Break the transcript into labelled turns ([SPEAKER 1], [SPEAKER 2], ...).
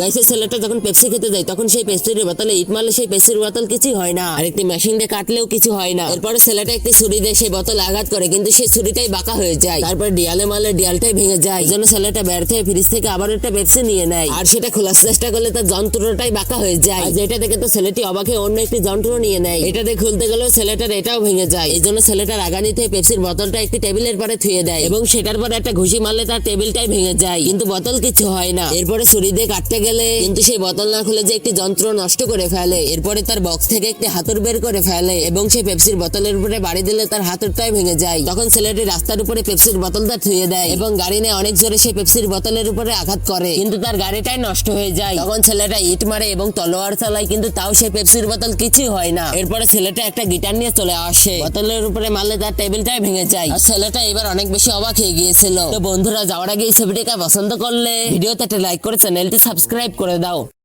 [SPEAKER 1] গাইসের ছেলেটা যখন পেপসি খেতে যায় তখন সেই পেপসির বোতলে ইট মারলে সেই পেপসির বোতল কিছু হয় না। আর একটি মেশিন দিয়ে কাটলেও কিছু হয় না। এরপরে ছেলেটা একটি ছুরি দিয়ে সেই বোতলে আঘাত করে, কিন্তু সেই ছুরিটাই বাঁকা হয়ে যায়। তারপর ডিয়ালে মারলে ডিয়ালটাই ভেঙে যায়। এই জন্য ছেলেটা ব্যর্থ হয়ে ফ্রিজ থেকে আবার একটা পেপসি নিয়ে নেয়। আর সেটা খোলার চেষ্টা করলে তার যন্ত্রটাই বাঁকা হয়ে যায়। যেটা দেখে তো ছেলেটি অবাকে অন্য একটি যন্ত্র নিয়ে নেয়। এটা দিয়ে খুলতে গেলেও ছেলেটার এটাও ভেঙে যায়। এই জন্য ছেলেটার আগানিতে পেপসির বোতলটা একটি টেবিলের পরে থুয়ে দেয়। এবং সেটার পরে একটা ঘুষি মারলে তার টেবিলটাই ভেঙে যায়। কিন্তু বোতল কিছু হয় না। এরপরে ছুরি দিয়ে কাটতে গেলে। কিন্তু সেই বোতল না খুলে যে একটি যন্ত্র নষ্ট করে ফেলে, এরপরে তার বক্স থেকে একটি হাতুর বের করে ফেলে এবং সেই পেপসির বোতলের উপরে বাড়ি দিলে তার হাতুরটাই ভেঙে যায়। তখন ছেলেটি রাস্তার উপরে পেপসির বোতলটা থুয়ে দেয় এবং গাড়ি নিয়ে অনেক জোরে সেই পেপসির বোতলের উপরে আঘাত করে। কিন্তু তার গাড়িটাই নষ্ট হয়ে যায়। তখন ছেলেটা ইট মারে এবং তলোয়ার চালায়, কিন্তু তাও সেই পেপসির বোতল কিছুই হয় না। এরপরে ছেলেটা একটা গিটার নিয়ে চলে আসে। বোতলের উপরে মারলে তার টেবিলটাই ভেঙে যায়। আর ছেলেটা এবার অনেক বেশি অবাক হয়ে গিয়েছিল। তো বন্ধুরা, যাওয়ার আগে এই ছবিটিকে পছন্দ করলে ভিডিওতে একটা লাইক করে চ্যানেলটি সাবস্ক্রাইব করে দাও।